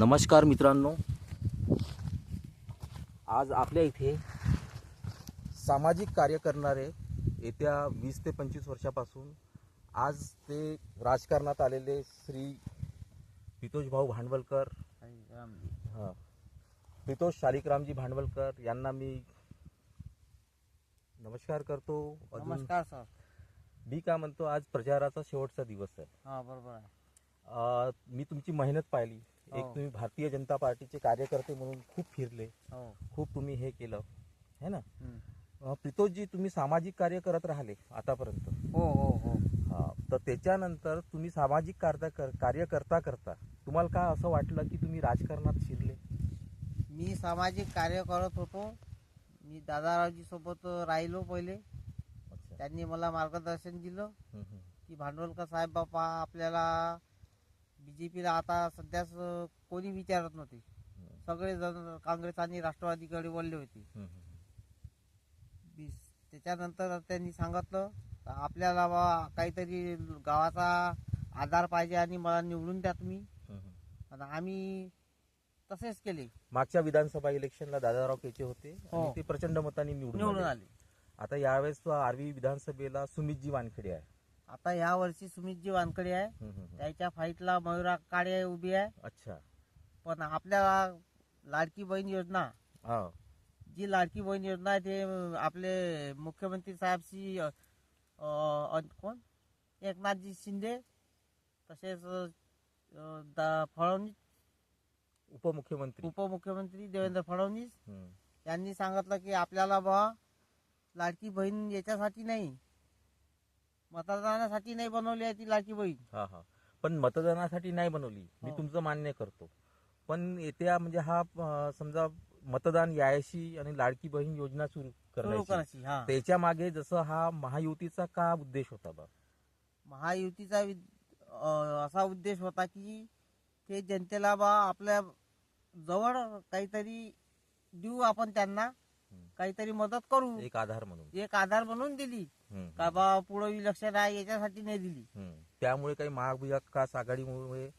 नमस्कार मित्रांनो. आज आपल्या इथे सामाजिक कार्य करणारे येत्या वीस ते पंचवीस वर्षापासून आज ते राजकारणात आलेले श्री पितोष भाऊ भांडवलकर हां पितोष शालिकरामजी भांडवलकर यांना मी नमस्कार करतो. नमस्कार सर. मी काय म्हणतो आज प्रचाराचा शेवटचा दिवस आहे. हा बरोबर आहे. अ, मी तुमची मेहनत पाहिली. एक हो. तुम्ही भारतीय जनता पार्टीचे कार्यकर्ते म्हणून खूप फिरले. हो. खूप तुम्ही हे केलं. है ना? हम्म. अ, प्रितोषजी तुम्ही सामाजिक कार्य करत राहिले आतापर्यंत. हो हो हो. हा तर त्याच्यानंतर तुम्ही सामाजिक कार्य कर- कार्य करता करता तुम्हाला काय असं वाटलं की तुम्ही राजकारणात शिरले? मी सामाजिक कार्य करत होतो. मी दादारावजी सोबत राहिलो पहिले. त्यांनी मला मार्गदर्शन दिलं हम्म, हम्म. की भांडवलकर साहेब बापा आपल्याला बीजेपीला आता सध्याच कोणी विचारत नव्हते सगळे जण काँग्रेस आणि राष्ट्रवादीकडे वळले होते. बीस- त्याच्यानंतर त्यांनी सांगितलं आपल्याला बा काहीतरी गावाचा आधार पाहिजे आणि मला निवडून द्या तुम्ही. आणि आम्ही तसेच केले मागच्या विधानसभा इलेक्शनला दादाराव केचे होते हो. आणि ते प्रचंड मतांनी निवडून. आले आता यावेळेस आरवी विधानसभेला सुमितजी वानखेडे आहे आता ह्या वर्षी सुमितजी वानकडे आहे हम्म, हम्म, हम्म. त्याच्या फाईटला मयुरा काळे उभी आहे. अच्छा. पण आपल्याला लाडकी बहीण योजना हा जी लाडकी बहीण योजना आहे ते आपले मुख्यमंत्री साहेब श्री अं, अं, कोण? एकनाथजी शिंदे तसेच अं, दा- फडणवीस उपमुख्यमंत्री. उपमुख्यमंत्री देवेंद्र फडणवीस हम्म. यांनी सांगितलं की आपल्याला बा लाडकी बहीण याच्यासाठी नाही मतदानासाठी नाही बनवली आहे ती लाडकी बहीण. हा हा. पण मतदानासाठी नाही बनवली. मी हो. तुमचं मान्य करतो. पण येत्या म्हणजे हा अं, समजा मतदान यायशी आणि लाडकी बहीण योजना सुरू सुरू करायची करायची हा. त्याच्यामागे जसं हा महायुतीचा का उद्देश होता बा? महायुतीचा वि- अं, असा उद्देश होता की ते जनतेला बा आपल्या जवळ काहीतरी देऊ आपण त्यांना. काहीतरी मदत करू. एक आधार म्हणून. एक आधार म्हणून दिली. हम्म, का बा पुढं इलेक्शन आहे याच्यासाठी नाही दिली. हम्म. त्यामुळे काही महाविकास आघाडीमुळे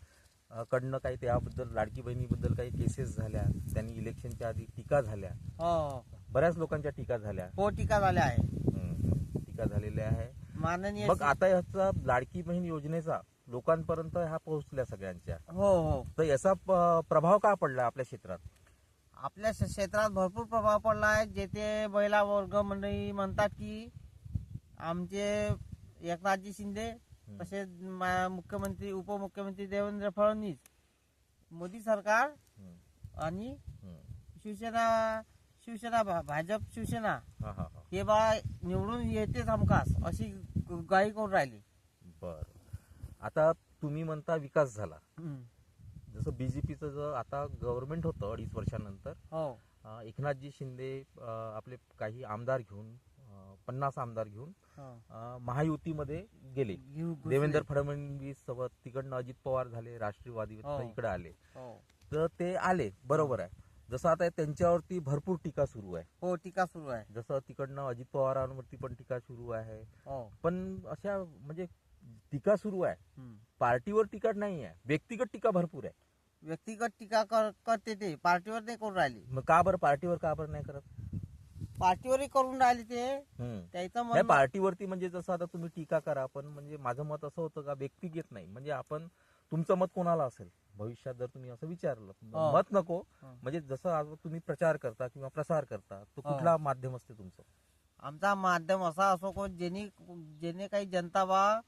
अं, कडनं काही त्याबद्दल लाडकी बहिणीबद्दल काही केसेस झाल्या. त्यांनी इलेक्शनच्या आधी टीका झाल्या. हो. बऱ्याच लोकांच्या टीका झाल्या. हो टीका झाल्या आहे. हम्म. टीका झालेल्या आहे. माननीय मग आता याचा लाडकी बहीण योजनेचा लोकांपर्यंत हा पोहोचल्या सगळ्यांच्या. हो हो. तर याचा प- प्रभाव का पडला आपल्या क्षेत्रात? आपल्या क्षेत्रात भरपूर प्रभाव पडला आहे. जेथे महिला वर्ग मंडळी म्हणतात की आमचे एकनाथजी शिंदे तसेच मुख्यमंत्री उपमुख्यमंत्री देवेंद्र फडणवीस मोदी सरकार आणि. शिवसेना शिवसेना भाजप शिवसेना हा बा निवडून येतेच हमखास अशी ग- ग्वाही करून राहिली. बर. आता तुम्ही म्हणता विकास झाला. जसं बीजेपीचं जर आता गव्हर्नमेंट होतं अडीच वर्षानंतर हो. अं, एकनाथजी शिंदे अं, आपले काही आमदार घेऊन अं, पन्नास आमदार घेऊन हो. अं, महायुतीमध्ये गेले. घेऊ- घुसले. देवेंद्र फडणवीस सोबत तिकडनं अजित पवार झाले राष्ट्रवादी हो. इकडे आले. हो. तर ते आले बरोबर आहे. जसं आता त्यांच्यावरती भरपूर टीका सुरू आहे. हो टीका सुरू आहे. जसं तिकडनं अजित पवारांवरती पण टीका सुरू आहे. हो. पण अशा म्हणजे टीका सुरू आहे. पार्टीवर टीका नाही आहे. व्यक्तिगत टीका भरपूर आहे. व्यक्तिगत टीका कर- करते ते. पार्टीवर नाही करून राहिली. मग का बरं पार्टीवर का बरं नाही करत? पार्टीवरही करून राहिले ते. त्याचं नाही म्हणणं पार्टीवरती म्हणजे जसं आता तुम्ही टीका करा पण म्हणजे माझं मत असं होतं का व्यक्तिगत नाही. म्हणजे आपण तुमचं मत कोणाला असेल? भविष्यात जर तुम्ही असं विचारलं हो. मत नको. हो. म्हणजे जसं आज तुम्ही प्रचार करता किंवा प्रसार करता तो हो. कुठला माध्यम असते तुमचं? आमचा माध्यम असा असो को जेणे जेणे काही जनता बा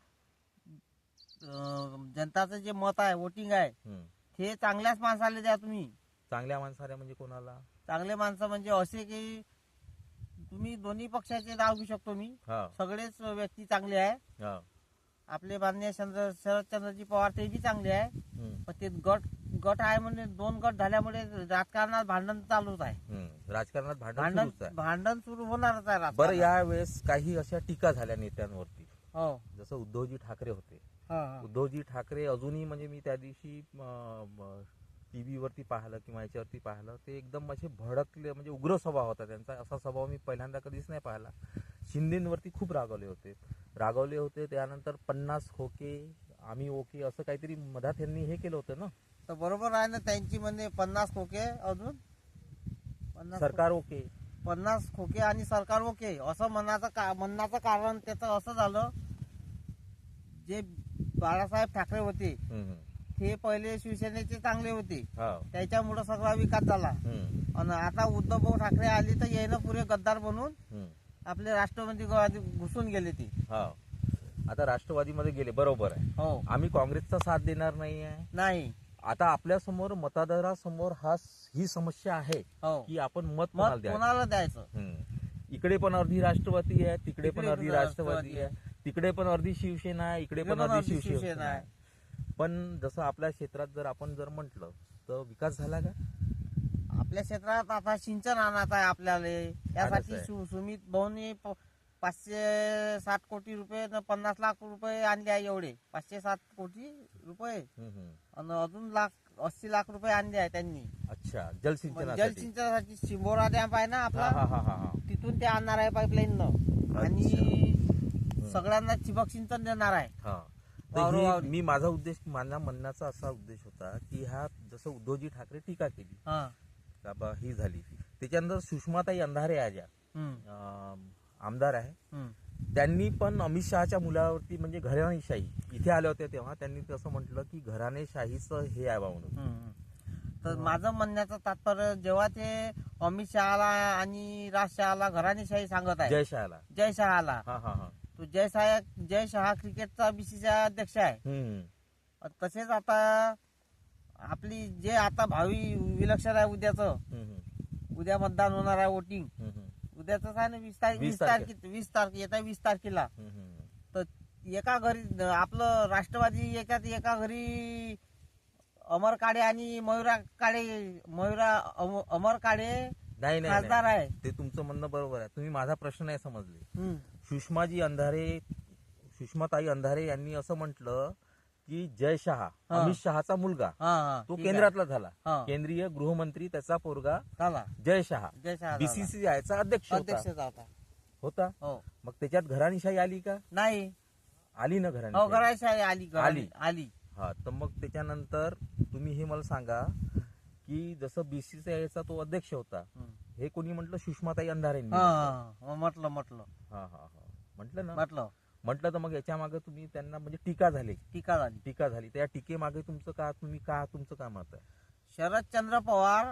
जनताचं जे मत आहे वोटिंग आहे हम्म. ते चांगल्याच माणसाला द्या तुम्ही. चांगल्या माणसाऱ्या म्हणजे कोणाला? चांगले माणसं म्हणजे असे की तुम्ही दोन्ही पक्षाचे नाव घेऊ शकतो मी. हा. सगळेच व्यक्ती चांगले आहे. हा. आपले मान्य चंद्र शरदचंद्रजी पवार ते बी चांगले आहे. हम्म. पण ते गट गट आहे म्हणजे दोन गट झाल्यामुळे राजकारणात भांडण चालूच आहे. हम्म. राजकारणात भांडण भांडण सुरूच आहे. भांडण सुरू होणारच आहे बरं राजकारणात. या वेळेस काही अशा टीका झाल्या नेत्यांवरती? हो. जसं उद्धवजी ठाकरे होते. उद्धवजी ठाकरे अजूनही म्हणजे मी त्या दिवशी टीव्ही वरती पाहिलं किंवा याच्यावरती पाहिलं ते एकदम असे भडकले म्हणजे उग्र स्वभाव होता त्यांचा. असा स्वभाव मी पहिल्यांदा कधीच नाही पाहिला. शिंदेवरती खूप रागवले होते. रागवले होते त्यानंतर पन्नास खोके आम्ही ओके असं काहीतरी मधात यांनी हे केलं होतं ना? तर बरोबर आहे ना त्यांची म्हणजे पन्नास खोके अजून? सरकार ओके. पन्नास खोके आणि सरकार ओके. असं म्हणाचं का म्हणण्याचं कारण त्याचं असं झालं जे बाळासाहेब ठाकरे होते. हम्म. ते पहिले शिवसेनेचे चांगले होते. हा. त्याच्यामुळं सगळा विकास झाला. हम्म, आणि आता उद्धव भाऊ ठाकरे आले तर यायनं पुरे गद्दार बनून हम्म. आपले राष्ट्रवादी ग- घुसून गेले ते. हा. आता राष्ट्रवादीमध्ये गेले बरोबर आहे. हो. आम्ही काँग्रेसचा साथ देणार नाही आहे. नाही. आता आपल्यासमोर मतदारासमोर हा ही समस्या आहे हो. की आपण मत कोणाला द्यायचं? कोणाला द्यायचं? हम्म. इकडे पण अर्धी राष्ट्रवादी आहे तिकडे पण तिकडे अर्धी पण राष्ट्रवादी राष्ट्रवादी आहे. तिकडे पण अर्धी शिवसेना आहे इकडे पण अर्धी शिवसेना आहे. पण जसं आपल्या क्षेत्रात जर आपण जर म्हंटल तर विकास झाला का? आपल्या क्षेत्रात आता सिंचन आणायचं आहे आपल्याला. यासाठी आहे. सु- सुमित भाऊनी पाचशे साठ कोटी रुपये पन्नास लाख रुपये आणले आहे एवढे. पाचशे सात कोटी रुपये. आणि अजून लाख अस्सी लाख रुपये आणले आहे त्यांनी. अच्छा जलसिंचनासाठी जलसिंचनासाठी शिंबोरा डॅम आहे ना आपला? तिथून ते आणणार आहे पाईपलाईन न. आणि सगळ्यांना ठिबक सिंचन देणार आहे. हा. तर वावरो ही- वावरी. मी माझा उद्देश माझा म्हणण्याचा असा उद्देश होता की हा जसं उद्धवजी ठाकरे टीका केली हा. का बा ही झाली. त्याच्यानंतर सुषमाताई अंधारे आज हम्म, आमदार आहे. हम्म. त्यांनी पण अमित शहाच्या मुलावरती म्हणजे घराणेशाही इथे आल्या होत्या तेव्हा त्यांनी तसं म्हटलं की घराणेशाहीचं हे आहे बा म्हणून हम्म. तर माझं म्हणण्याचं तात्पर्य जेव्हा ते अमित शहाला आणि राज शहाला घराणेशाही सांगत आहे जय शहाला. जय शहाला. हा हा हा. जय शहा जय शहा क्रिकेटचा बीसीसीआय अध्यक्ष आहे. हम्म, तसेच आता आपली जे आता भावी विलक्षण आहे उद्याचं. हम्म, उद्या मतदान होणार आहे वोटिंग हम्म, उद्याच आहे ना वीस तारीख वीस वीस तारखे. वीस तारखे येत्या वीस तारखेला. हम्म. तर एका घरी आपलं राष्ट्रवादी एकात एका घरी अमर काळे आणि मयुरा काळे मयुरा अम- अमर काळे नाही नाही, खासदार नाही. आहे. ते तुमचं म्हणणं बरोबर आहे. तुम्ही माझा प्रश्न नाही समजले. हम्म. सुषमाजी अंधारे सुषमाताई अंधारे यांनी असं म्हटलं की जय शहा हा. अमित शहाचा मुलगा. हा हा. तो ठीक आहे. केंद्रातला झाला. हा. केंद्रीय गृहमंत्री त्याचा पोरगा झाला. जय शहा. जय शहा झाला. बीसीसीआयचा अध्यक्ष होता. अध्यक्ष होता. होता? हो. मग त्याच्यात घराणीशाही आली का? नाही. आली ना हो आहे आली घराणी- आली. आली. हा तर मग त्याच्यानंतर तुम्ही हे मला सांगा की जसं बीसीसीआयचा तो अध्यक्ष होता हम्म. हे कोणी म्हटलं? सुषमाताई अंधारेंनी. हा म्हटलं. म्हटलं म्हटलं. हा हा हा. म्हटलं ना? म्हटलं. म्हटलं तर मग याच्या मागे तुम्ही त्यांना म्हणजे टीका झाली. टीका झाली. टीका झाली. त्या टीकेमागे तुमचं का तुम्ही का तुमचं काय मत आहे शरदचंद्र पवार.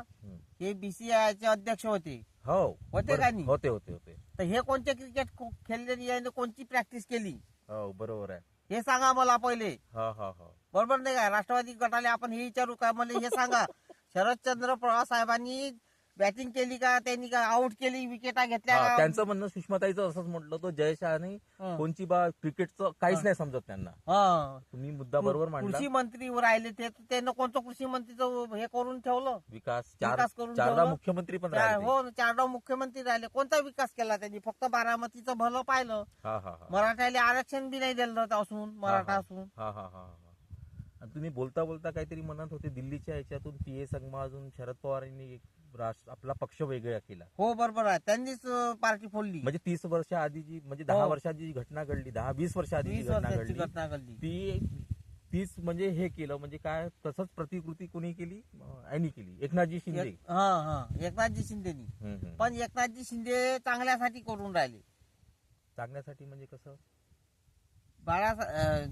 हे बीसीआयचे अध्यक्ष होते. हो. होते का नाही? होते होते होते. तर हे कोणते क्रिकेट खेळले याने कोणची प्रॅक्टिस केली? हो बरोबर आहे. हे सांगा मला पहिले. हा हा हा. बरोबर नाही का? राष्ट्रवादी गटाले आपण हे विचारू का? मला हे सांगा. शरदचंद्र पवार साहेबांनी बॅटिंग केली का त्यांनी का आउट केली विकेटा घेतल्या हा, का? त्यांचं म्हणणं सुषमाताईचं असंच म्हटलं तो जयशहाने हं. कोणची बा क्रिकेटचं काहीच. नाही समजत त्यांना हा. तुम्ही मुद्दा बरोबर मांडला कृषी मंत्री राहिले ते त्यांना कोणतं कृषी मंत्रीचं हे करून ठेवलं विकास चार विकास करून चारदा ठेवलं. मुख्यमंत्री पण राहिले हो चारडाव मुख्यमंत्री राहिले कोणता विकास केला त्यांनी फक्त बारामतीचं भलं पाहिलं हा हा हा मराठ्याला आरक्षण बी नाही दिलं असून मराठा. असून हा हा हा हा आणि तुम्ही बोलता बोलता काहीतरी म्हणत होते दिल्लीच्या याच्यातून पी ए संगमा अजून शरद पवार यांनी एक राष्ट्र आपला पक्ष वेगळा केला. हो बरोबर आहे. त्यांनीच पार्टी फोडली. म्हणजे तीस वर्ष आधी जी म्हणजे दहा हो. वर्षाची जी घटना घडली दहा वीस वर्ष आधी जी वीस घटना वर्षाची घडली घटना घडली. ती तीच म्हणजे हे केलं म्हणजे काय तसंच प्रतिकृती कोणी केली? अँनी केली. एकनाथजी शिंदे. एक- हा हा. एकनाथजी शिंदेनी. हम्म, हम्म. पण एकनाथजी शिंदे चांगल्यासाठी करून राहिले. सांगण्यासाठी म्हणजे कसं? बाळा अं,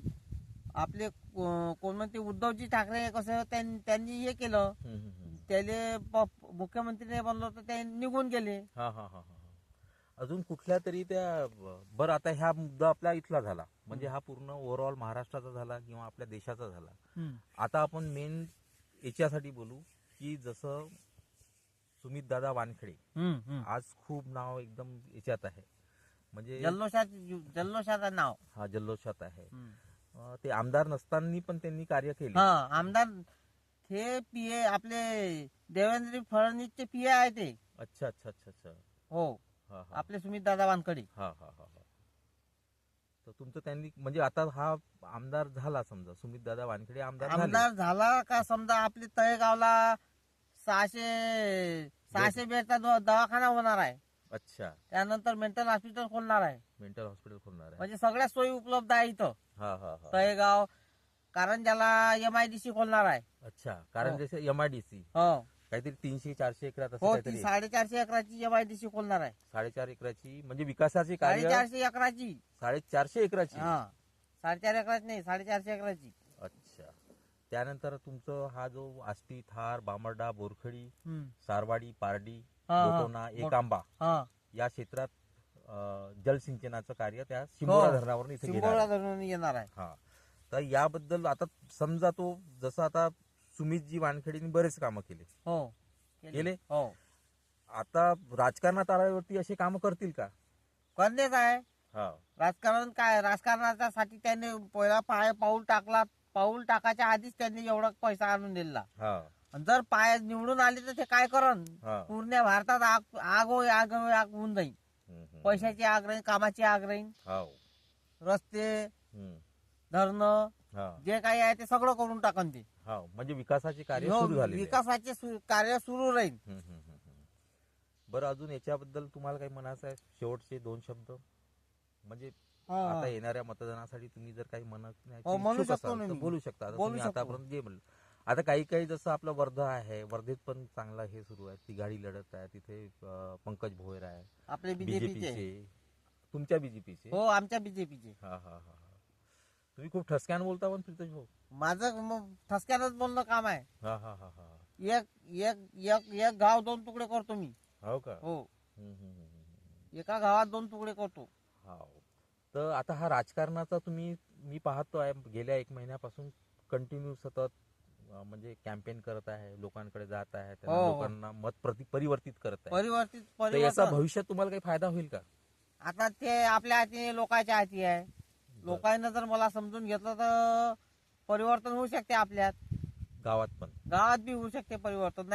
आपले को- कोण म्हणते उद्धवजी ठाकरे कसं त्यां- त्यांनी हे केलं. हम्म, हम्म, हम्म. त्याले प- मुख्यमंत्री नाही बनलं तर ते निघून गेले. हा हा हा हा. अजून कुठल्या तरी त्या बरं आता ह्या मुद्दा आपला इथला झाला. म्हणजे हा पूर्ण ओव्हरऑल महाराष्ट्राचा झाला किंवा आपल्या देशाचा झाला. आता आपण मेन याच्यासाठी बोलू की जसं सुमित दादा वानखेडे. आज खूप नाव एकदम याच्यात आहे. म्हणजे जल्लोषात जल्लोषाचं नाव. हा जल्लोषात आहे. अं, ते आमदार नसताना पण त्यांनी कार्य केले. हा आमदार हे पीए आपले देवेंद्र फडणवीसचे पीए आहे ते. अच्छा अच्छा अच्छा अच्छा. हो. हा हा. आपले सुमित दादा वानकडे हा हा हा हा. तर तुमचं त्यांनी म्हणजे आता हा आमदार झाला समजा सुमित दादा वानखेडे आमदार झाले. आमदार झाला का समजा आपले तळेगावला सहाशे सहाशे बेडचा दवा- दवाखाना होणार आहे. अच्छा. त्यानंतर मेंटल हॉस्पिटल खोलणार आहे. मेंटल हॉस्पिटल खोलणार आहे. म्हणजे सगळ्या सोयी उपलब्ध आहे इथं. हा हा हा. तळेगाव कारण ज्याला एम आय डी सी खोलणार आहे अच्छा कारण हो. जसे एम आय डी सी हो काहीतरी तीनशे चारशे एकरात असं हो ती. साडेचारशे एकराची एम आय डी सी खोलणार आहे साडेचार एकराची म्हणजे विकासाचे कार्य साडेचारशे एकराची साडेचारशे एकराची हा साडेचार एकराची नाही साडेचारशे एकराची अच्छा त्यानंतर तुमचं हा जो आष्टी थार बामर्डा बोरखडी. सारवाडी पारडी हा, हा. एकांबा हा या क्षेत्रात अं, जलसिंचनाचं कार्य त्या शिंबोरा हो. धरणावरून इथे घेणार सिंगोळा आहे. धरून येणार आहे हा तर याबद्दल आता समजा तो जसं आता सुमितजी वानखेडेंनी बरेच कामं केले. हो. केले? हो. आता राजकारणात आल्यावरती असे कामं करतील का? करतेच आहे हा. राजकारण काय? राजकारणाच्या साठी त्यांनी पहिला पाय पाऊल टाकला पाऊल टाकायच्या आधीच त्यांनी एवढा पैसा आणून दिला. हा. आणि जर पाय निवडून आले तर ते काय करण हा. पूर्ण भारतात आग आग होय आग होय आग होऊन जाईल हम्म, हम्म. पैशाची आग राहील कामाची आग राहील हाव. रस्ते हम्म. धरणं हा. जे काही आहे ते सगळं करून टाकन ते. हा म्हणजे विकासाचे कार्य हो, सुरू झाले विकासाचे सु- कार्य सुरू राहील. बरं अजून याच्याबद्दल तुम्हाला काही म्हणायचं आहे? शेवटचे दोन शब्द? म्हणजे हा. आता येणाऱ्या मतदानासाठी तुम्ही जर काही म्हणत नाही हो, म्हणू इच्छुक शकतो असाल ना तर मी. बोलू शकता. आता बोलू तुम्ही शकतो. आतापर्यंत जे म्हणलं. आता काही काही जसं आपलं वर्धा आहे वर्धेत पण चांगला हे सुरू आहे. तिघाडी लढत आहे. तिथे अं, पंकज भोयर आहे. आपले बीजेपीचे बीजेपीचे तुमच्या बीजेपीचे हो आमच्या बीजेपीचे हा हा हा हा. तुम्ही खूप ठसक्यानं बोलता पण प्रीतोष भाऊ. माझं मग ठसक्यानंच बोलणं काम आहे. हा हा हा हा. एक एक एक एक गाव दोन तुकडे करतो मी. हो का? हो. हम्म, हम्म, हम्म, हम्म. एका गावात दोन तुकडे करतो. हाव. तर आता हा राजकारणाचा तुम्ही मी पाहतो आहे गेल्या एक महिन्यापासून कंटिन्यू सतत अं, म्हणजे कॅम्पेन करत आहे लोकांकडे जात आहे त्यांना हो, हो. लोकांना मत प्रति परिवर्तित करत आहे. परिवर्तित तर याचा परिवर्तन. भविष्यात तुम्हाला काही फायदा होईल का? आता ते आपल्या हाती लोकांच्या हाती आहे. लोकांना जर मला समजून घेतलं तर परिवर्तन होऊ शकते आपल्यात. गावात पण. गावात बी होऊ शकते परिवर्तन.